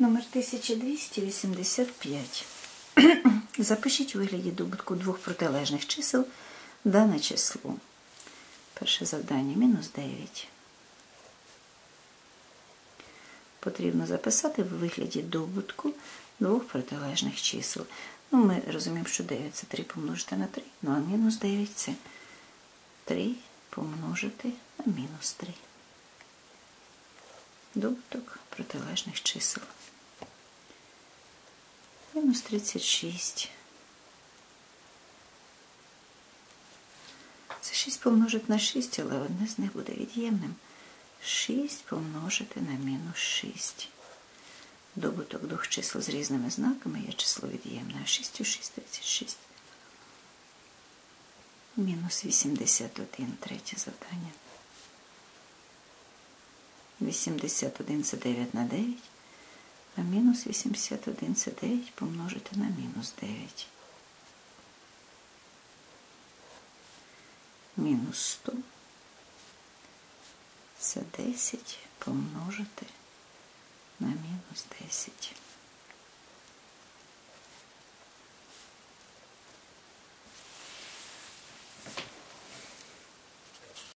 Номер 1285. Запишіть у вигляді добутку двох протилежних чисел дане число. Перше завдання мінус 9. Потрібно записати в вигляді добутку двох протилежних чисел. Ну, ми розуміємо, що 9 це 3 помножити на 3. Ну а мінус 9 це 3 помножити на мінус 3. Добуток протилежних чисел. Мінус 36. Це 6 помножити на 6, але одне з них буде від'ємним. 6 помножити на мінус 6. Добуток двох чисел з різними знаками є число від'ємне. 6 у 6 – 36. Мінус 81. Третє завдання. 81 це 9 на 9, а мінус 81 це 9 помножити на мінус 9. Мінус 100 це 10 помножити на мінус 10.